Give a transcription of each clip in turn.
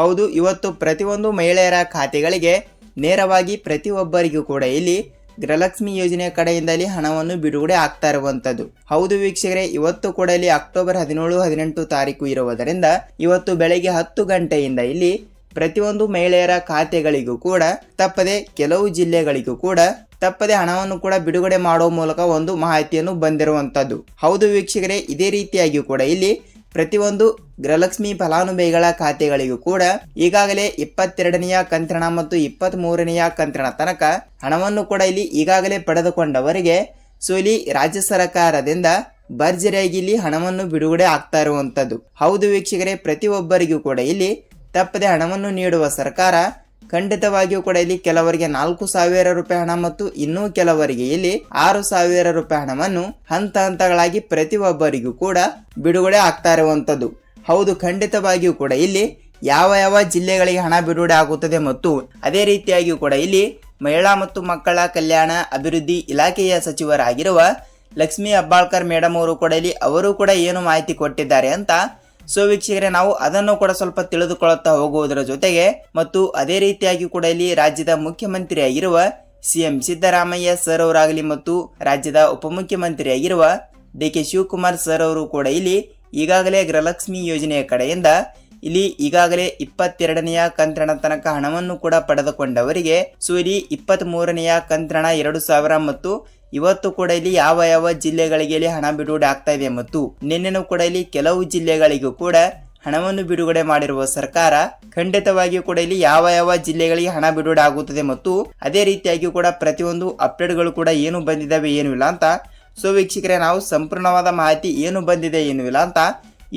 ಹೌದು, ಇವತ್ತು ಪ್ರತಿಯೊಂದು ಮಹಿಳೆಯರ ಖಾತೆಗಳಿಗೆ ನೇರವಾಗಿ ಪ್ರತಿಯೊಬ್ಬರಿಗೂ ಕೂಡ ಇಲ್ಲಿ ಗೃಹಲಕ್ಷ್ಮಿ ಯೋಜನೆಯ ಕಡೆಯಿಂದಲೇ ಹಣವನ್ನು ಬಿಡುಗಡೆ ಆಗ್ತಾ ಇರುವಂಥದ್ದು. ಹೌದು ವೀಕ್ಷಕರೇ, ಇವತ್ತು ಕೂಡ ಇಲ್ಲಿ ಅಕ್ಟೋಬರ್ ಹದಿನೇಳು, ಹದಿನೆಂಟು ತಾರೀಕು ಇರುವುದರಿಂದ ಇವತ್ತು ಬೆಳಗ್ಗೆ ಹತ್ತು ಗಂಟೆಯಿಂದ ಇಲ್ಲಿ ಪ್ರತಿಯೊಂದು ಮಹಿಳೆಯರ ಖಾತೆಗಳಿಗೂ ಕೂಡ ತಪ್ಪದೆ ಕೆಲವು ಜಿಲ್ಲೆಗಳಿಗೂ ಕೂಡ ತಪ್ಪದೆ ಹಣವನ್ನು ಕೂಡ ಬಿಡುಗಡೆ ಮಾಡುವ ಮೂಲಕ ಒಂದು ಮಾಹಿತಿಯನ್ನು ಬಂದಿರುವಂಥದ್ದು. ಹೌದು ವೀಕ್ಷಕರೇ, ಇದೇ ರೀತಿಯಾಗಿ ಕೂಡ ಇಲ್ಲಿ ಪ್ರತಿಯೊಂದು ಗೃಹಲಕ್ಷ್ಮಿ ಫಲಾನುಭವಿಗಳ ಖಾತೆಗಳಿಗೂ ಕೂಡ ಈಗಾಗಲೇ ಇಪ್ಪತ್ತೆರಡನೆಯ ಕಂತ್ರಣ ಮತ್ತು ಇಪ್ಪತ್ತ್ ಮೂರನೆಯ ಕಂತ್ರಣ ತನಕ ಹಣವನ್ನು ಕೂಡ ಇಲ್ಲಿ ಈಗಾಗಲೇ ಪಡೆದುಕೊಂಡವರಿಗೆ ಸೊ ಇಲ್ಲಿ ರಾಜ್ಯ ಸರ್ಕಾರದಿಂದ ಭರ್ಜರಿಯಾಗಿ ಇಲ್ಲಿ ಹಣವನ್ನು ಬಿಡುಗಡೆ ಆಗ್ತಾ ಇರುವಂಥದ್ದು. ಹೌದು ವೀಕ್ಷಕರೇ, ಪ್ರತಿಯೊಬ್ಬರಿಗೂ ಕೂಡ ಇಲ್ಲಿ ತಪ್ಪದೆ ಹಣವನ್ನು ನೀಡುವ ಸರ್ಕಾರ ಖಂಡಿತವಾಗಿಯೂ ಕೂಡ ಇಲ್ಲಿ ಕೆಲವರಿಗೆ ನಾಲ್ಕು ಸಾವಿರ ರೂಪಾಯಿ ಹಣ ಮತ್ತು ಇನ್ನೂ ಕೆಲವರಿಗೆ ಇಲ್ಲಿ ಆರು ಸಾವಿರ ರೂಪಾಯಿ ಹಣವನ್ನು ಹಂತ ಹಂತಗಳಾಗಿ ಪ್ರತಿಯೊಬ್ಬರಿಗೂ ಕೂಡ ಬಿಡುಗಡೆ ಆಗ್ತಾ ಇರುವಂಥದ್ದು. ಹೌದು, ಖಂಡಿತವಾಗಿಯೂ ಕೂಡ ಇಲ್ಲಿ ಯಾವ ಯಾವ ಜಿಲ್ಲೆಗಳಿಗೆ ಹಣ ಬಿಡುಗಡೆ ಆಗುತ್ತದೆ ಮತ್ತು ಅದೇ ರೀತಿಯಾಗಿಯೂ ಕೂಡ ಇಲ್ಲಿ ಮಹಿಳಾ ಮತ್ತು ಮಕ್ಕಳ ಕಲ್ಯಾಣ ಅಭಿವೃದ್ಧಿ ಇಲಾಖೆಯ ಸಚಿವರಾಗಿರುವ ಲಕ್ಷ್ಮೀ ಅಬ್ಬಾಳ್ಕರ್ ಮೇಡಮ್ ಅವರು ಕೂಡ ಇಲ್ಲಿ, ಅವರು ಕೂಡ ಏನು ಮಾಹಿತಿ ಕೊಟ್ಟಿದ್ದಾರೆ ಅಂತ ಸೊ ವೀಕ್ಷಕರೇ, ನಾವು ಅದನ್ನು ಕೂಡ ಸ್ವಲ್ಪ ತಿಳಿದುಕೊಳ್ಳುತ್ತಾ ಹೋಗುವುದರ ಜೊತೆಗೆ ಮತ್ತು ಅದೇ ರೀತಿಯಾಗಿ ಕೂಡ ಇಲ್ಲಿ ರಾಜ್ಯದ ಮುಖ್ಯಮಂತ್ರಿಯಾಗಿರುವ ಸಿಎಂ ಸಿದ್ದರಾಮಯ್ಯ ಸರ್ ಅವರಾಗಲಿ ಮತ್ತು ರಾಜ್ಯದ ಉಪಮುಖ್ಯಮಂತ್ರಿಯಾಗಿರುವ ಡಿ ಕೆ ಶಿವಕುಮಾರ್ ಸರ್ ಅವರು ಕೂಡ ಇಲ್ಲಿ ಈಗಾಗಲೇ ಗೃಹಲಕ್ಷ್ಮಿ ಯೋಜನೆಯ ಕಡೆಯಿಂದ ಇಲ್ಲಿ ಈಗಾಗಲೇ ಇಪ್ಪತ್ತೆರಡನೆಯ ಕಂತ್ರಣ ತನಕ ಹಣವನ್ನು ಕೂಡ ಪಡೆದುಕೊಂಡವರಿಗೆ ಸೊ ಇಲ್ಲಿ ಇಪ್ಪತ್ತ್ ಮೂರನೆಯ ಕಂತ್ರಣ ಎರಡು ಸಾವಿರ ಮತ್ತು ಇವತ್ತು ಕೂಡ ಇಲ್ಲಿ ಯಾವ ಯಾವ ಜಿಲ್ಲೆಗಳಿಗೆ ಇಲ್ಲಿ ಹಣ ಬಿಡುಗಡೆ ಆಗ್ತಾ ಇದೆ ಮತ್ತು ನಿನ್ನೆನೂ ಕೂಡ ಇಲ್ಲಿ ಕೆಲವು ಜಿಲ್ಲೆಗಳಿಗೂ ಕೂಡ ಹಣವನ್ನು ಬಿಡುಗಡೆ ಮಾಡಿರುವ ಸರ್ಕಾರ ಖಂಡಿತವಾಗಿಯೂ ಕೂಡ ಇಲ್ಲಿ ಯಾವ ಯಾವ ಜಿಲ್ಲೆಗಳಿಗೆ ಹಣ ಬಿಡುಗಡೆ ಆಗುತ್ತದೆ ಮತ್ತು ಅದೇ ರೀತಿಯಾಗಿ ಕೂಡ ಪ್ರತಿಯೊಂದು ಅಪ್ಡೇಟ್ಗಳು ಕೂಡ ಏನು ಬಂದಿದ್ದಾವೆ ಏನು ಇಲ್ಲ ಅಂತ. ಸೊ ವೀಕ್ಷಕರೇ, ನಾವು ಸಂಪೂರ್ಣವಾದ ಮಾಹಿತಿ ಏನು ಬಂದಿದೆ ಏನು ಇಲ್ಲ ಅಂತ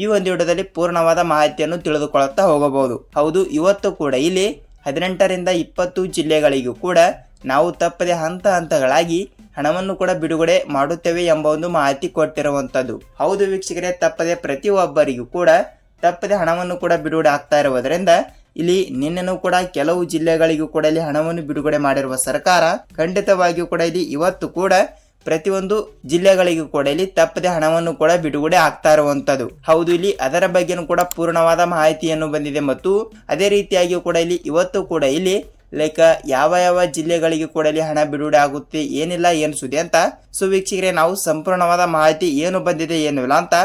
ಈ ಒಂದು ವಿಡಿಯೋದಲ್ಲಿ ಪೂರ್ಣವಾದ ಮಾಹಿತಿಯನ್ನು ತಿಳಿದುಕೊಳ್ಳುತ್ತಾ ಹೋಗಬಹುದು. ಹೌದು, ಇವತ್ತು ಕೂಡ ಇಲ್ಲಿ ಹದಿನೆಂಟರಿಂದ ಇಪ್ಪತ್ತು ಜಿಲ್ಲೆಗಳಿಗೂ ಕೂಡ ನಾವು ತಪ್ಪದೆ ಹಂತ ಹಂತಗಳಾಗಿ ಹಣವನ್ನು ಕೂಡ ಬಿಡುಗಡೆ ಮಾಡುತ್ತೇವೆ ಎಂಬ ಒಂದು ಮಾಹಿತಿ ಕೊಟ್ಟಿರುವಂತದ್ದು ಹೌದು ವೀಕ್ಷಕರೇ, ತಪ್ಪದೆ ಪ್ರತಿಯೊಬ್ಬರಿಗೂ ಕೂಡ ತಪ್ಪದೆ ಹಣವನ್ನು ಕೂಡ ಬಿಡುಗಡೆ ಆಗ್ತಾ ಇರುವುದರಿಂದ ಇಲ್ಲಿ ನಿನ್ನೆನೂ ಕೂಡ ಕೆಲವು ಜಿಲ್ಲೆಗಳಿಗೂ ಕೂಡ ಇಲ್ಲಿ ಹಣವನ್ನು ಬಿಡುಗಡೆ ಮಾಡಿರುವ ಸರ್ಕಾರ ಖಂಡಿತವಾಗಿಯೂ ಕೂಡ ಇಲ್ಲಿ ಇವತ್ತು ಕೂಡ ಪ್ರತಿಯೊಂದು ಜಿಲ್ಲೆಗಳಿಗೂ ಕೂಡ ಇಲ್ಲಿ ತಪ್ಪದೆ ಹಣವನ್ನು ಕೂಡ ಬಿಡುಗಡೆ ಆಗ್ತಾ ಇರುವಂತದ್ದು ಹೌದು, ಇಲ್ಲಿ ಅದರ ಬಗ್ಗೆನೂ ಕೂಡ ಪೂರ್ಣವಾದ ಮಾಹಿತಿಯನ್ನು ಬಂದಿದೆ ಮತ್ತು ಅದೇ ರೀತಿಯಾಗಿಯೂ ಕೂಡ ಇಲ್ಲಿ ಇವತ್ತು ಕೂಡ ಇಲ್ಲಿ ಲೈಕ್ ಯಾವ ಯಾವ ಜಿಲ್ಲೆಗಳಿಗೆ ಕೂಡ ಇಲ್ಲಿ ಹಣ ಬಿಡುಗಡೆ ಆಗುತ್ತೆ, ಏನಿಲ್ಲ, ಏನು ಸುದ್ದಿ ಅಂತ. ಸೊ ವೀಕ್ಷಕರೇ, ನಾವು ಸಂಪೂರ್ಣವಾದ ಮಾಹಿತಿ ಏನು ಬಂದಿದೆ, ಏನು ಇಲ್ಲ ಅಂತ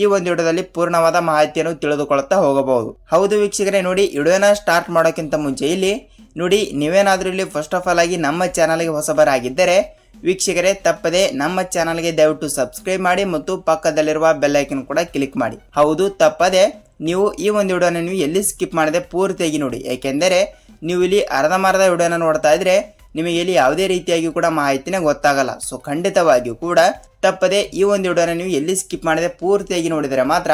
ಈ ಒಂದು ವಿಡಿಯೋದಲ್ಲಿ ಪೂರ್ಣವಾದ ಮಾಹಿತಿಯನ್ನು ತಿಳಿದುಕೊಳ್ಳುತ್ತಾ ಹೋಗಬಹುದು. ಹೌದು ವೀಕ್ಷಕರೇ, ನೋಡಿ, ವಿಡಿಯೋನ ಸ್ಟಾರ್ಟ್ ಮಾಡೋಕ್ಕಿಂತ ಮುಂಚೆ ಇಲ್ಲಿ, ನೋಡಿ, ನೀವೇನಾದರೂ ಇಲ್ಲಿ ಫಸ್ಟ್ ಆಫ್ ಆಲ್ ಆಗಿ ನಮ್ಮ ಚಾನಲ್ಗೆ ಹೊಸಬರಾಗಿದ್ದರೆ ವೀಕ್ಷಕರೇ, ತಪ್ಪದೆ ನಮ್ಮ ಚಾನಲ್ಗೆ ದಯವಿಟ್ಟು ಸಬ್ಸ್ಕ್ರೈಬ್ ಮಾಡಿ ಮತ್ತು ಪಕ್ಕದಲ್ಲಿರುವ ಬೆಲ್ ಐಕನ್ ಕೂಡ ಕ್ಲಿಕ್ ಮಾಡಿ. ಹೌದು, ತಪ್ಪದೆ ನೀವು ಈ ಒಂದು ವಿಡಿಯೋನ ನೀವು ಎಲ್ಲಿ ಸ್ಕಿಪ್ ಮಾಡದೆ ಪೂರ್ತಿಯಾಗಿ ನೋಡಿ. ಏಕೆಂದರೆ, ನೀವು ಇಲ್ಲಿ ಅರ್ಧಂಬರ್ಧ ವಿಡಿಯೋನ ನೋಡ್ತಾ ಇದ್ರೆ ನಿಮಗೆ ಇಲ್ಲಿ ಯಾವುದೇ ರೀತಿಯಾಗಿ ಕೂಡ ಮಾಹಿತಿನೇ ಗೊತ್ತಾಗಲ್ಲ. ಸೊ ಖಂಡಿತವಾಗಿಯೂ ಕೂಡ ತಪ್ಪದೆ ಈ ಒಂದು ವಿಡಿಯೋನ ನೀವು ಎಲ್ಲಿ ಸ್ಕಿಪ್ ಮಾಡದೆ ಪೂರ್ತಿಯಾಗಿ ನೋಡಿದರೆ ಮಾತ್ರ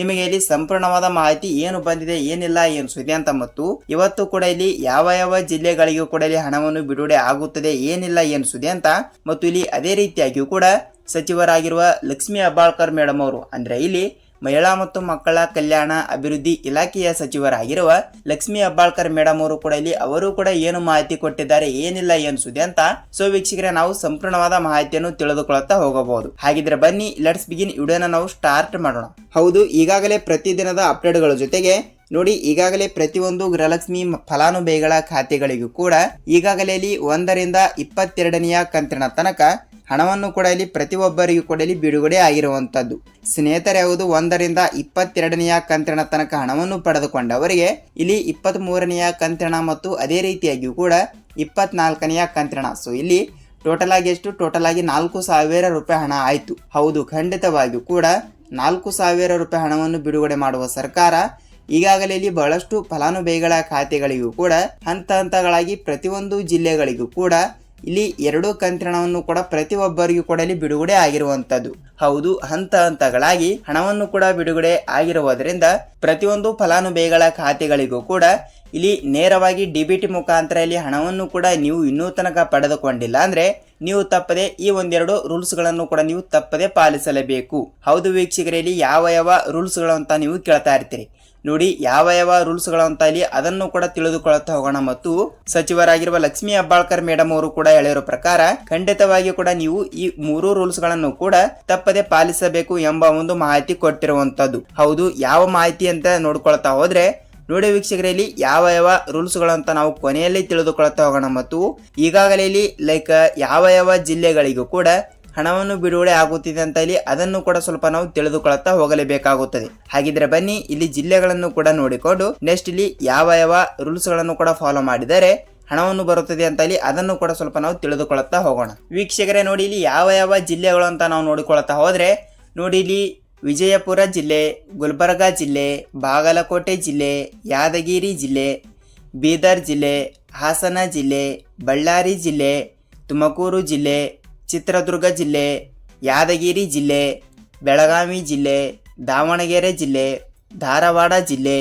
ನಿಮಗೆ ಇಲ್ಲಿ ಸಂಪೂರ್ಣವಾದ ಮಾಹಿತಿ ಏನು ಬಂದಿದೆ, ಏನಿಲ್ಲ, ಏನು ಸುದ್ದಿ ಅಂತ ಮತ್ತು ಇವತ್ತು ಕೂಡ ಇಲ್ಲಿ ಯಾವ ಯಾವ ಜಿಲ್ಲೆಗಳಿಗೂ ಕೂಡ ಇಲ್ಲಿ ಹಣವನ್ನು ಬಿಡುಗಡೆ ಆಗುತ್ತದೆ, ಏನಿಲ್ಲ, ಏನು ಸುದ್ದಿ ಅಂತ ಮತ್ತು ಇಲ್ಲಿ ಅದೇ ರೀತಿಯಾಗಿಯೂ ಕೂಡ ಸಚಿವರಾಗಿರುವ ಲಕ್ಷ್ಮೀ ಅಬ್ಬಾಳ್ಕರ್ ಮೇಡಮ್ ಅವರು, ಅಂದ್ರೆ ಇಲ್ಲಿ ಮಹಿಳಾ ಮತ್ತು ಮಕ್ಕಳ ಕಲ್ಯಾಣ ಅಭಿವೃದ್ಧಿ ಇಲಾಖೆಯ ಸಚಿವರಾಗಿರುವ ಲಕ್ಷ್ಮಿ ಅಬ್ಬಾಳ್ಕರ್ ಮೇಡಮ್ ಅವರು ಕೂಡ ಇಲ್ಲಿ, ಅವರು ಕೂಡ ಏನು ಮಾಹಿತಿ ಕೊಟ್ಟಿದ್ದಾರೆ, ಏನಿಲ್ಲ, ಏನು ಸುದ್ದಿ ಅಂತ ಸೊ ವೀಕ್ಷಕರೇ, ನಾವು ಸಂಪೂರ್ಣವಾದ ಮಾಹಿತಿಯನ್ನು ತಿಳಿದುಕೊಳ್ಳುತ್ತಾ ಹೋಗಬಹುದು. ಹಾಗಿದ್ರೆ ಬನ್ನಿ ಲೆಟ್ಸ್ ಬಿಗಿನ್ ವಿಡಿಯೋನ ನಾವು ಸ್ಟಾರ್ಟ್ ಮಾಡೋಣ. ಹೌದು, ಈಗಾಗಲೇ ಪ್ರತಿದಿನದ ಅಪ್ಡೇಟ್ಗಳ ಜೊತೆಗೆ ನೋಡಿ, ಈಗಾಗಲೇ ಪ್ರತಿಯೊಂದು ಗೃಹಲಕ್ಷ್ಮಿ ಫಲಾನುಭವಿಗಳ ಖಾತೆಗಳಿಗೂ ಕೂಡ ಈಗಾಗಲೇ ಒಂದರಿಂದ ಇಪ್ಪತ್ತೆರಡನೆಯ ಕಂತಿನ ತನಕ ಹಣವನ್ನು ಕೂಡ ಇಲ್ಲಿ ಪ್ರತಿಯೊಬ್ಬರಿಗೂ ಕೂಡ ಇಲ್ಲಿ ಬಿಡುಗಡೆ ಆಗಿರುವಂತದ್ದು ಸ್ನೇಹಿತರೆ ಯಾವುದು ಒಂದರಿಂದ ಇಪ್ಪತ್ತೆರಡನೆಯ ಕಂತಿನ ತನಕ ಹಣವನ್ನು ಪಡೆದುಕೊಂಡವರಿಗೆ ಇಲ್ಲಿ ಇಪ್ಪತ್ತ್ ಮೂರನೆಯ ಕಂತಿನ ಮತ್ತು ಅದೇ ರೀತಿಯಾಗಿಯೂ ಕೂಡ ಇಪ್ಪತ್ನಾಲ್ಕನೆಯ ಕಂತಿನ. ಸೊ ಇಲ್ಲಿ ಟೋಟಲ್ ಆಗಿ ಎಷ್ಟು? ಟೋಟಲ್ ಆಗಿ ನಾಲ್ಕು ಸಾವಿರ ರೂಪಾಯಿ ಹಣ ಆಯಿತು. ಹೌದು, ಖಂಡಿತವಾಗಿಯೂ ಕೂಡ ನಾಲ್ಕು ಸಾವಿರ ರೂಪಾಯಿ ಹಣವನ್ನು ಬಿಡುಗಡೆ ಮಾಡುವ ಸರ್ಕಾರ ಈಗಾಗಲೇ ಇಲ್ಲಿ ಬಹಳಷ್ಟು ಫಲಾನುಭವಿಗಳ ಖಾತೆಗಳಿಗೂ ಕೂಡ ಹಂತ ಹಂತಗಳಾಗಿ ಪ್ರತಿಯೊಂದು ಜಿಲ್ಲೆಗಳಿಗೂ ಕೂಡ ಇಲ್ಲಿ ಎರಡು ಕಂತಿನವನ್ನು ಕೂಡ ಪ್ರತಿಯೊಬ್ಬರಿಗೂ ಕೂಡ ಇಲ್ಲಿ ಬಿಡುಗಡೆ ಆಗಿರುವಂಥದ್ದು. ಹೌದು, ಹಂತ ಹಂತಗಳಾಗಿ ಹಣವನ್ನು ಕೂಡ ಬಿಡುಗಡೆ ಆಗಿರುವುದರಿಂದ ಪ್ರತಿಯೊಂದು ಫಲಾನುಭವಿಗಳ ಖಾತೆಗಳಿಗೂ ಕೂಡ ಇಲ್ಲಿ ನೇರವಾಗಿ ಡಿಬಿಟಿ ಮುಖಾಂತರ ಇಲ್ಲಿ ಹಣವನ್ನು ಕೂಡ ನೀವು ಇನ್ನೂ ತನಕ ಪಡೆದುಕೊಂಡಿಲ್ಲ ಅಂದ್ರೆ ನೀವು ತಪ್ಪದೆ ಈ ಒಂದೆರಡು ರೂಲ್ಸ್ಗಳನ್ನು ಕೂಡ ನೀವು ತಪ್ಪದೆ ಪಾಲಿಸಲೇಬೇಕು. ಹೌದು ವೀಕ್ಷಕರಲ್ಲಿ ಯಾವ ಯಾವ ರೂಲ್ಸ್ಗಳು ಅಂತ ನೀವು ಕೇಳ್ತಾ ಇರ್ತೀರಿ. ನೋಡಿ ಯಾವ ಯಾವ ರೂಲ್ಸ್ಗಳು ಅಂತ ಇಲ್ಲಿ ಅದನ್ನು ಕೂಡ ತಿಳಿದುಕೊಳ್ಳುತ್ತಾ ಹೋಗೋಣ. ಮತ್ತು ಸಚಿವರಾಗಿರುವ ಲಕ್ಷ್ಮೀ ಅಬ್ಬಾಳ್ಕರ್ ಮೇಡಮ್ ಅವರು ಕೂಡ ಹೇಳಿರೋ ಪ್ರಕಾರ ಖಂಡಿತವಾಗಿ ಕೂಡ ನೀವು ಈ ಮೂರು ರೂಲ್ಸ್ಗಳನ್ನು ಕೂಡ ತಪ್ಪದೆ ಪಾಲಿಸಬೇಕು ಎಂಬ ಒಂದು ಮಾಹಿತಿ ಕೊಟ್ಟಿರುವಂತದ್ದು ಹೌದು, ಯಾವ ಮಾಹಿತಿ ಅಂತ ನೋಡ್ಕೊಳ್ತಾ ಹೋದ್ರೆ ನೋಡಿ ವೀಕ್ಷಕರಲ್ಲಿ ಯಾವ ಯಾವ ರೂಲ್ಸ್ಗಳಂತ ನಾವು ಕೊನೆಯಲ್ಲಿ ತಿಳಿದುಕೊಳ್ಳುತ್ತಾ ಹೋಗೋಣ. ಮತ್ತು ಈಗಾಗಲೇ ಲೈಕ್ ಯಾವ ಯಾವ ಜಿಲ್ಲೆಗಳಿಗೂ ಕೂಡ ಹಣವನ್ನು ಬಿಡುಗಡೆ ಆಗುತ್ತಿದೆ ಅಂತ ಇಲ್ಲಿ ಅದನ್ನು ಕೂಡ ಸ್ವಲ್ಪ ನಾವು ತಿಳಿದುಕೊಳ್ಳುತ್ತಾ ಹೋಗಲೇಬೇಕಾಗುತ್ತದೆ. ಹಾಗಿದ್ರೆ ಬನ್ನಿ, ಇಲ್ಲಿ ಜಿಲ್ಲೆಗಳನ್ನು ಕೂಡ ನೋಡಿಕೊಂಡು ನೆಕ್ಸ್ಟ್ ಇಲ್ಲಿ ಯಾವ ಯಾವ ರೂಲ್ಸ್ಗಳನ್ನು ಕೂಡ ಫಾಲೋ ಮಾಡಿದರೆ ಹಣವನ್ನು ಬರುತ್ತದೆ ಅಂತ ಇಲ್ಲಿ ಅದನ್ನು ಕೂಡ ಸ್ವಲ್ಪ ನಾವು ತಿಳಿದುಕೊಳ್ಳುತ್ತಾ ಹೋಗೋಣ. ವೀಕ್ಷಕರೇ, ನೋಡಿ ಇಲ್ಲಿ ಯಾವ ಯಾವ ಜಿಲ್ಲೆಗಳು ಅಂತ ನಾವು ನೋಡಿಕೊಳ್ಳುತ್ತಾ ಹೋದ್ರೆ, ನೋಡಿ ಇಲ್ಲಿ ವಿಜಯಪುರ ಜಿಲ್ಲೆ, ಗುಲ್ಬರ್ಗಾ ಜಿಲ್ಲೆ, ಬಾಗಲಕೋಟೆ ಜಿಲ್ಲೆ, ಯಾದಗಿರಿ ಜಿಲ್ಲೆ, ಬೀದರ್ ಜಿಲ್ಲೆ, ಹಾಸನ ಜಿಲ್ಲೆ, ಬಳ್ಳಾರಿ ಜಿಲ್ಲೆ, ತುಮಕೂರು ಜಿಲ್ಲೆ ಚಿತ್ರದುರ್ಗ ಜಿಲ್ಲೆ, ಯಾದಗಿರಿ ಜಿಲ್ಲೆ, ಬೆಳಗಾವಿ ಜಿಲ್ಲೆ, ದಾವಣಗೆರೆ ಜಿಲ್ಲೆ, ಧಾರವಾಡ ಜಿಲ್ಲೆ,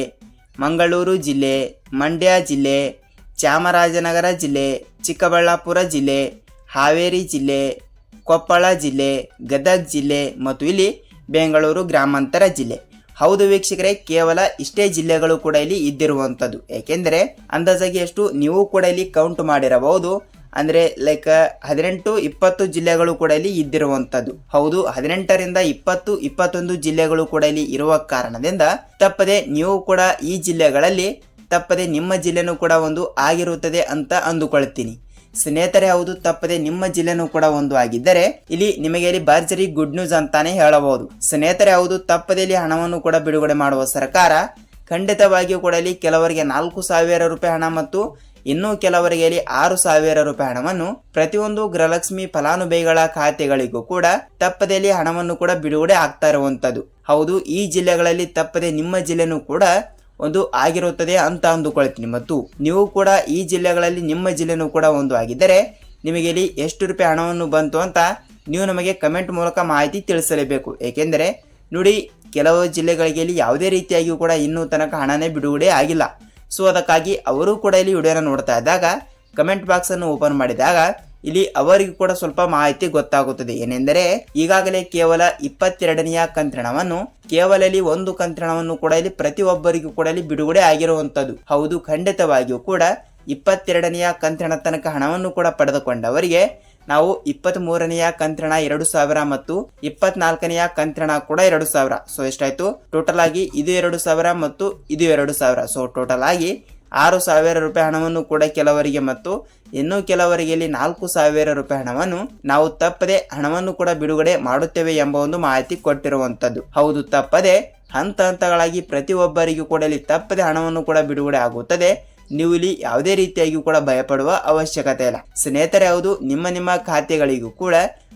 ಮಂಗಳೂರು ಜಿಲ್ಲೆ, ಮಂಡ್ಯ ಜಿಲ್ಲೆ, ಚಾಮರಾಜನಗರ ಜಿಲ್ಲೆ, ಚಿಕ್ಕಬಳ್ಳಾಪುರ ಜಿಲ್ಲೆ, ಹಾವೇರಿ ಜಿಲ್ಲೆ, ಕೊಪ್ಪಳ ಜಿಲ್ಲೆ, ಗದಗ್ ಜಿಲ್ಲೆ ಮತ್ತು ಇಲ್ಲಿ ಬೆಂಗಳೂರು ಗ್ರಾಮಾಂತರ ಜಿಲ್ಲೆ. ಹೌದು ವೀಕ್ಷಕರೇ, ಕೇವಲ ಇಷ್ಟೇ ಜಿಲ್ಲೆಗಳು ಕೂಡ ಇಲ್ಲಿ ಇದ್ದಿರುವಂಥದ್ದು. ಏಕೆಂದರೆ, ಅಂದಾಜಾಗಿ ಎಷ್ಟು ನೀವು ಕೂಡ ಇಲ್ಲಿ ಕೌಂಟ್ ಮಾಡಿರಬಹುದು. ಅಂದ್ರೆ ಲೈಕ್ ಹದಿನೆಂಟು, ಇಪ್ಪತ್ತು ಜಿಲ್ಲೆಗಳು ಕೂಡ ಇಲ್ಲಿ ಇದ್ದಿರುವಂಥದ್ದು ಹೌದು, ಹದಿನೆಂಟರಿಂದ ಇಪ್ಪತ್ತು, ಇಪ್ಪತ್ತೊಂದು ಜಿಲ್ಲೆಗಳು ಕೂಡ ಇಲ್ಲಿ ಇರುವ ಕಾರಣದಿಂದ ತಪ್ಪದೆ ನೀವು ಕೂಡ ಈ ಜಿಲ್ಲೆಗಳಲ್ಲಿ ತಪ್ಪದೆ ನಿಮ್ಮ ಜಿಲ್ಲೆನೂ ಕೂಡ ಒಂದು ಆಗಿರುತ್ತದೆ ಅಂತ ಅಂದುಕೊಳ್ತೀನಿ. ಸ್ನೇಹಿತರೆ, ಹೌದು, ತಪ್ಪದೆ ನಿಮ್ಮ ಜಿಲ್ಲೆನೂ ಕೂಡ ಒಂದು ಆಗಿದ್ದರೆ ಇಲ್ಲಿ ನಿಮಗೆ ಇಲ್ಲಿ ಭರ್ಜರಿ ಗುಡ್ ನ್ಯೂಸ್ ಅಂತಾನೆ ಹೇಳಬಹುದು. ಸ್ನೇಹಿತರೆ, ಹೌದು, ತಪ್ಪದೆ ಇಲ್ಲಿ ಹಣವನ್ನು ಕೂಡ ಬಿಡುಗಡೆ ಮಾಡುವ ಸರ್ಕಾರ ಖಂಡಿತವಾಗಿಯೂ ಕೂಡ ಇಲ್ಲಿ ಕೆಲವರಿಗೆ ನಾಲ್ಕು ಸಾವಿರ ರೂಪಾಯಿ ಹಣ ಮತ್ತು ಇನ್ನು ಕೆಲವರಿಗೆ ಆರು ಸಾವಿರ ರೂಪಾಯಿ ಹಣವನ್ನು ಪ್ರತಿಯೊಂದು ಗೃಹಲಕ್ಷ್ಮಿ ಫಲಾನುಭವಿಗಳ ಖಾತೆಗಳಿಗೂ ಕೂಡ ತಪ್ಪದಲ್ಲಿ ಹಣವನ್ನು ಕೂಡ ಬಿಡುಗಡೆ ಆಗ್ತಾ ಇರುವಂತದ್ದು ಹೌದು, ಈ ಜಿಲ್ಲೆಗಳಲ್ಲಿ ತಪ್ಪದೆ ನಿಮ್ಮ ಜಿಲ್ಲೆನೂ ಕೂಡ ಒಂದು ಆಗಿರುತ್ತದೆ ಅಂತ ಅಂದುಕೊಳ್ತೀನಿ. ಮತ್ತು ನೀವು ಕೂಡ ಈ ಜಿಲ್ಲೆಗಳಲ್ಲಿ ನಿಮ್ಮ ಜಿಲ್ಲೆನೂ ಕೂಡ ಒಂದು ಆಗಿದ್ದರೆ ನಿಮಗೆ ಇಲ್ಲಿ ಎಷ್ಟು ರೂಪಾಯಿ ಹಣವನ್ನು ಬಂತು ಅಂತ ನೀವು ನಮಗೆ ಕಮೆಂಟ್ ಮೂಲಕ ಮಾಹಿತಿ ತಿಳಿಸಲೇಬೇಕು. ಏಕೆಂದರೆ, ನೋಡಿ, ಕೆಲವು ಜಿಲ್ಲೆಗಳಿಗೆ ಯಾವುದೇ ರೀತಿಯಾಗಿಯೂ ಕೂಡ ಇನ್ನೂ ತನಕ ಹಣನೇ ಬಿಡುಗಡೆ ಆಗಿಲ್ಲ. ಸೊ ಅದಕ್ಕಾಗಿ ಅವರು ಕೂಡ ಇಲ್ಲಿ ವಿಡಿಯೋನ ನೋಡ್ತಾ ಇದ್ದಾಗ ಕಮೆಂಟ್ ಬಾಕ್ಸ್ ಅನ್ನು ಓಪನ್ ಮಾಡಿದಾಗ ಇಲ್ಲಿ ಅವರಿಗೂ ಕೂಡ ಸ್ವಲ್ಪ ಮಾಹಿತಿ ಗೊತ್ತಾಗುತ್ತದೆ. ಏನೆಂದರೆ, ಈಗಾಗಲೇ ಕೇವಲ ಇಪ್ಪತ್ತೆರಡನೆಯ ಕಂತ್ರಣವನ್ನು, ಕೇವಲ ಇಲ್ಲಿ ಒಂದು ಕಂತ್ರಣವನ್ನು ಕೂಡ ಇಲ್ಲಿ ಪ್ರತಿಯೊಬ್ಬರಿಗೂ ಕೂಡ ಇಲ್ಲಿ ಬಿಡುಗಡೆ ಆಗಿರುವಂತದ್ದು ಹೌದು, ಖಂಡಿತವಾಗಿಯೂ ಕೂಡ ಇಪ್ಪತ್ತೆರಡನೆಯ ಕಂತ್ರಣ ತನಕ ಹಣವನ್ನು ಕೂಡ ಪಡೆದುಕೊಂಡವರಿಗೆ ನಾವು ಇಪ್ಪತ್ತ್ ಮೂರನೆಯ ಕಂತ್ರಣ ಎರಡು ಸಾವಿರ ಮತ್ತು ಇಪ್ಪತ್ನಾಲ್ಕನೆಯ ಕಂತ್ರಣ ಕೂಡ ಎರಡು ಸಾವಿರ. ಸೊ ಎಷ್ಟಾಯ್ತು? ಟೋಟಲ್ ಆಗಿ ಇದು ಎರಡು ಸಾವಿರ ಮತ್ತು ಇದು ಎರಡು ಸಾವಿರ. ಸೊ ಟೋಟಲ್ ಆಗಿ ಆರು ಸಾವಿರ ರೂಪಾಯಿ ಹಣವನ್ನು ಕೂಡ ಕೆಲವರಿಗೆ ಮತ್ತು ಇನ್ನು ಕೆಲವರಿಗೆ ಇಲ್ಲಿ ನಾಲ್ಕು ಸಾವಿರ ರೂಪಾಯಿ ಹಣವನ್ನು ನಾವು ತಪ್ಪದೆ ಹಣವನ್ನು ಕೂಡ ಬಿಡುಗಡೆ ಮಾಡುತ್ತೇವೆ ಎಂಬ ಒಂದು ಮಾಹಿತಿ ಕೊಟ್ಟಿರುವಂತದ್ದು ಹೌದು, ತಪ್ಪದೆ ಹಂತ ಹಂತಗಳಾಗಿ ಪ್ರತಿಯೊಬ್ಬರಿಗೂ ಕೂಡ ಇಲ್ಲಿ ತಪ್ಪದೆ ಹಣವನ್ನು ಕೂಡ ಬಿಡುಗಡೆ ಆಗುತ್ತದೆ. ನೀವು ಇಲ್ಲಿ ಯಾವುದೇ ರೀತಿಯಾಗಿಯೂ ಕೂಡ ಭಯಪಡುವ ಅವಶ್ಯಕತೆ ಇಲ್ಲ. ಸ್ನೇಹಿತರೆ ಯಾವುದು ನಿಮ್ಮ ನಿಮ್ಮ ಖಾತೆಗಳಿಗೂ ಕೂಡ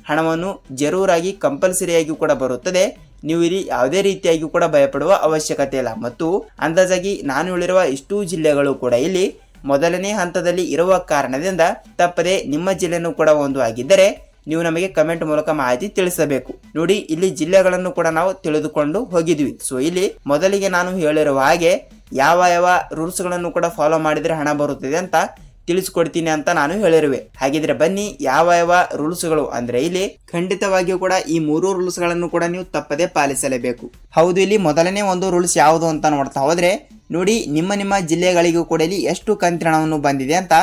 ಹಣವನ್ನು ಜರೂರಾಗಿ, ಕಂಪಲ್ಸರಿಯಾಗಿ ಕೂಡ ಬರುತ್ತದೆ. ನೀವು ಇಲ್ಲಿ ಯಾವುದೇ ರೀತಿಯಾಗಿಯೂ ಕೂಡ ಭಯಪಡುವ ಅವಶ್ಯಕತೆ ಇಲ್ಲ. ಮತ್ತು ಅಂದಾಜಾಗಿ ನಾನು ಹೇಳಿರುವ ಇಷ್ಟು ಜಿಲ್ಲೆಗಳು ಕೂಡ ಇಲ್ಲಿ ಮೊದಲನೇ ಹಂತದಲ್ಲಿ ಇರುವ ಕಾರಣದಿಂದ ತಪ್ಪದೆ ನಿಮ್ಮ ಜಿಲ್ಲೆನೂ ಕೂಡ ಒಂದು ಆಗಿದ್ದರೆ ನೀವು ನಮಗೆ ಕಮೆಂಟ್ ಮೂಲಕ ಮಾಹಿತಿ ತಿಳಿಸಬೇಕು. ನೋಡಿ, ಇಲ್ಲಿ ಜಿಲ್ಲೆಗಳನ್ನು ಕೂಡ ನಾವು ತಿಳಿದುಕೊಂಡು ಹೋಗಿದ್ವಿ. ಸೊ ಇಲ್ಲಿ ಮೊದಲಿಗೆ ನಾನು ಹೇಳಿರುವ ಹಾಗೆ ಯಾವ ಯಾವ ರೂಲ್ಸ್ಗಳನ್ನು ಕೂಡ ಫಾಲೋ ಮಾಡಿದರೆ ಹಣ ಬರುತ್ತದೆ ಅಂತ ತಿಳಿಸ್ಕೊಡ್ತೀನಿ ಅಂತ ನಾನು ಹೇಳಿರುವೆ. ಹಾಗಿದ್ರೆ ಬನ್ನಿ, ಯಾವ ಯಾವ ರೂಲ್ಸ್ಗಳು ಅಂದ್ರೆ ಇಲ್ಲಿ ಖಂಡಿತವಾಗಿಯೂ ಕೂಡ ಈ ಮೂರು ರೂಲ್ಸ್ಗಳನ್ನು ಕೂಡ ನೀವು ತಪ್ಪದೇ ಪಾಲಿಸಲೇಬೇಕು. ಹೌದು, ಇಲ್ಲಿ ಮೊದಲನೇ ಒಂದು ರೂಲ್ಸ್ ಯಾವುದು ಅಂತ ನೋಡ್ತಾ ಹೋದ್ರೆ, ನೋಡಿ, ನಿಮ್ಮ ನಿಮ್ಮ ಜಿಲ್ಲೆಗಳಿಗೂ ಕೂಡ ಇಲ್ಲಿ ಎಷ್ಟು ಕಂತ್ರಣವನ್ನು ಬಂದಿದೆ ಅಂತ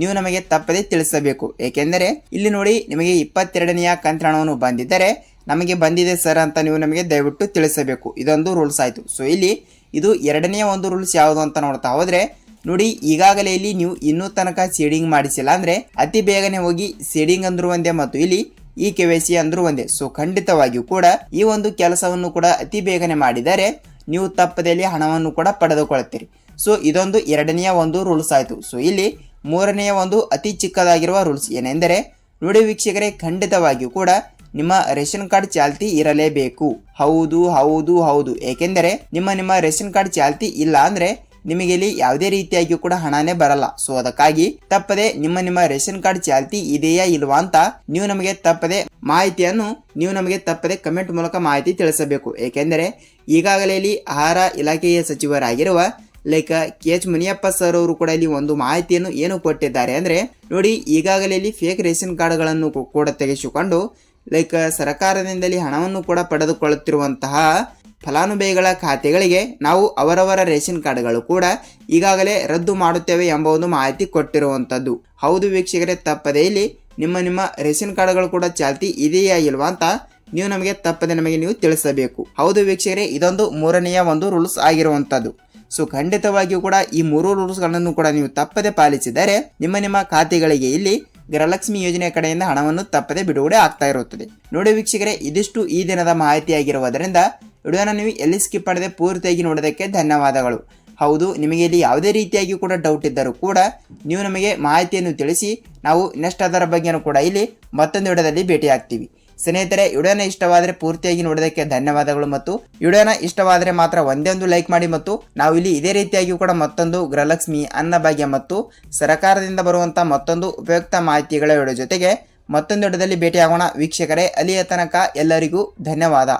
ನೀವು ನಮಗೆ ತಪ್ಪದೇ ತಿಳಿಸಬೇಕು. ಏಕೆಂದರೆ ಇಲ್ಲಿ ನೋಡಿ ನಿಮಗೆ ಇಪ್ಪತ್ತೆರಡನೆಯ ಕಂತ್ರಣವನ್ನು ಬಂದಿದ್ದರೆ ನಮಗೆ ಬಂದಿದೆ ಸರ್ ಅಂತ ನೀವು ನಮಗೆ ದಯವಿಟ್ಟು ತಿಳಿಸಬೇಕು. ಇದೊಂದು ರೂಲ್ಸ್ ಆಯಿತು. ಸೊ ಇಲ್ಲಿ ಇದು ಎರಡನೆಯ ಒಂದು ರೂಲ್ಸ್ ಯಾವುದು ಅಂತ ನೋಡ್ತಾ ಹೋದರೆ ನೋಡಿ ಈಗಾಗಲೇ ಇಲ್ಲಿ ನೀವು ಇನ್ನೂ ತನಕ ಸೀಡಿಂಗ್ ಮಾಡಿಸಿಲ್ಲ ಅಂದರೆ ಅತಿ ಬೇಗನೆ ಹೋಗಿ ಸೀಡಿಂಗ್ ಅಂದರೂ ಒಂದೇ ಮತ್ತು ಇಲ್ಲಿ ಈ ಕೆ ವೈ ಸಿ ಅಂದರೂ ಒಂದೇ. ಸೊ ಖಂಡಿತವಾಗಿಯೂ ಕೂಡ ಈ ಒಂದು ಕೆಲಸವನ್ನು ಕೂಡ ಅತಿ ಬೇಗನೆ ಮಾಡಿದರೆ ನೀವು ತಪ್ಪದಲ್ಲಿ ಹಣವನ್ನು ಕೂಡ ಪಡೆದುಕೊಳ್ಳುತ್ತೀರಿ. ಸೊ ಇದೊಂದು ಎರಡನೆಯ ಒಂದು ರೂಲ್ಸ್ ಆಯಿತು. ಸೊ ಇಲ್ಲಿ ಮೂರನೆಯ ಒಂದು ಅತಿ ಚಿಕ್ಕದಾಗಿರುವ ರೂಲ್ಸ್ ಏನೆಂದರೆ, ನೋಡಿ ವೀಕ್ಷಕರೇ, ಖಂಡಿತವಾಗಿಯೂ ಕೂಡ ನಿಮ್ಮ ರೇಷನ್ ಕಾರ್ಡ್ ಚಾಲ್ತಿ ಇರಲೇಬೇಕು. ಹೌದು ಹೌದು ಹೌದು. ಏಕೆಂದರೆ, ನಿಮ್ಮ ನಿಮ್ಮ ರೇಷನ್ ಕಾರ್ಡ್ ಚಾಲ್ತಿ ಇಲ್ಲ ಅಂದರೆ ನಿಮಗೆ ಇಲ್ಲಿ ಯಾವುದೇ ರೀತಿಯಾಗಿಯೂ ಕೂಡ ಹಣನೇ ಬರಲ್ಲ. ಸೊ ಅದಕ್ಕಾಗಿ ತಪ್ಪದೆ ನಿಮ್ಮ ನಿಮ್ಮ ರೇಷನ್ ಕಾರ್ಡ್ ಚಾಲ್ತಿ ಇದೆಯಾ ಇಲ್ವಾ ಅಂತ ನೀವು ನಮಗೆ ತಪ್ಪದೆ ಮಾಹಿತಿಯನ್ನು, ನೀವು ನಮಗೆ ತಪ್ಪದೆ ಕಮೆಂಟ್ ಮೂಲಕ ಮಾಹಿತಿ ತಿಳಿಸಬೇಕು. ಏಕೆಂದರೆ, ಈಗಾಗಲೇ ಇಲ್ಲಿ ಆಹಾರ ಇಲಾಖೆಯ ಸಚಿವರಾಗಿರುವ like K H Muniyappa sir ಅವರು ಕೂಡ ಇಲ್ಲಿ ಒಂದು ಮಾಹಿತಿಯನ್ನು ಏನು ಕೊಟ್ಟಿದ್ದಾರೆ ಅಂದ್ರೆ, ನೋಡಿ, ಈಗಾಗಲೇ ಇಲ್ಲಿ ಫೇಕ್ ರೇಷನ್ ಕಾರ್ಡ್ಗಳನ್ನು ಕೂಡ ತೆಗೆಸಿಕೊಂಡು ಲೈಕ್ ಸರ್ಕಾರದಿಂದಲೇ ಹಣವನ್ನು ಕೂಡ ಪಡೆದುಕೊಳ್ಳುತ್ತಿರುವಂತಹ ಫಲಾನುಭವಿಗಳ ಖಾತೆಗಳಿಗೆ ನಾವು ಅವರವರ ರೇಷನ್ ಕಾರ್ಡ್ಗಳು ಕೂಡ ಈಗಾಗಲೇ ರದ್ದು ಮಾಡುತ್ತೇವೆ ಎಂಬ ಒಂದು ಮಾಹಿತಿ ಕೊಟ್ಟಿರುವಂಥದ್ದು. ಹೌದು ವೀಕ್ಷಕರೇ, ತಪ್ಪದೇ ಇಲ್ಲಿ ನಿಮ್ಮ ನಿಮ್ಮ ರೇಷನ್ ಕಾರ್ಡ್ಗಳು ಕೂಡ ಚಾಲ್ತಿ ಇದೆಯಾ ಇಲ್ವಾ ಅಂತ ನೀವು ನಮಗೆ ತಪ್ಪದೆ ನಮಗೆ ನೀವು ತಿಳಿಸಬೇಕು. ಹೌದು ವೀಕ್ಷಕರೇ, ಇದೊಂದು ಮೂರನೆಯ ಒಂದು ರೂಲ್ಸ್ ಆಗಿರುವಂಥದ್ದು. ಸೊ ಖಂಡಿತವಾಗಿಯೂ ಕೂಡ ಈ ಮೂರು ರೂಲ್ಸ್ಗಳನ್ನು ಕೂಡ ನೀವು ತಪ್ಪದೆ ಪಾಲಿಸಿದರೆ ನಿಮ್ಮ ನಿಮ್ಮ ಖಾತೆಗಳಿಗೆ ಇಲ್ಲಿ ಗೃಹಲಕ್ಷ್ಮಿ ಯೋಜನೆ ಕಡೆಯಿಂದ ಹಣವನ್ನು ತಪ್ಪದೆ ಬಿಡುಗಡೆ ಆಗ್ತಾ ಇರುತ್ತದೆ. ನೋಡಿ ವೀಕ್ಷಕರೇ, ಇದಿಷ್ಟು ಈ ದಿನದ ಮಾಹಿತಿಯಾಗಿರುವುದರಿಂದ ವಿಡಿಯೋನ ನೀವು ಎಲ್ಲಿ ಸ್ಕಿಪ್ ಮಾಡದೆ ಪೂರ್ತಿಯಾಗಿ ನೋಡೋದಕ್ಕೆ ಧನ್ಯವಾದಗಳು. ಹೌದು, ನಿಮಗೆ ಇಲ್ಲಿ ಯಾವುದೇ ರೀತಿಯಾಗಿ ಕೂಡ ಡೌಟ್ ಇದ್ದರೂ ಕೂಡ ನೀವು ನಮಗೆ ಮಾಹಿತಿಯನ್ನು ತಿಳಿಸಿ ನಾವು ನೆಕ್ಸ್ಟ್ ಅದರ ಬಗ್ಗೆನೂ ಕೂಡ ಇಲ್ಲಿ ಮತ್ತೊಂದು ವಿಡಿಯೋದಲ್ಲಿ ಭೇಟಿ ಆಗ್ತೀವಿ ಸ್ನೇಹಿತರೆ, ವಿಡಿಯೋನ ಇಷ್ಟವಾದರೆ ಪೂರ್ತಿಯಾಗಿ ನೋಡೋದಕ್ಕೆ ಧನ್ಯವಾದಗಳು ಮತ್ತು ವಿಡಿಯೋನ ಇಷ್ಟವಾದರೆ ಮಾತ್ರ ಒಂದೇ ಒಂದು ಲೈಕ್ ಮಾಡಿ ಮತ್ತು ನಾವು ಇಲ್ಲಿ ಇದೇ ರೀತಿಯಾಗಿ ಕೂಡ ಮತ್ತೊಂದು ಗೃಹಲಕ್ಷ್ಮಿ ಅನ್ನಭಾಗ್ಯ ಮತ್ತು ಸರ್ಕಾರದಿಂದ ಬರುವಂಥ ಮತ್ತೊಂದು ಉಪಯುಕ್ತ ಮಾಹಿತಿಗಳ ವಿಡಿಯೋ ಜೊತೆಗೆ ಮತ್ತೊಂದು ಭೇಟಿಯಾಗೋಣ. ವೀಕ್ಷಕರೇ, ಅಲ್ಲಿಯ ತನಕ ಎಲ್ಲರಿಗೂ ಧನ್ಯವಾದ.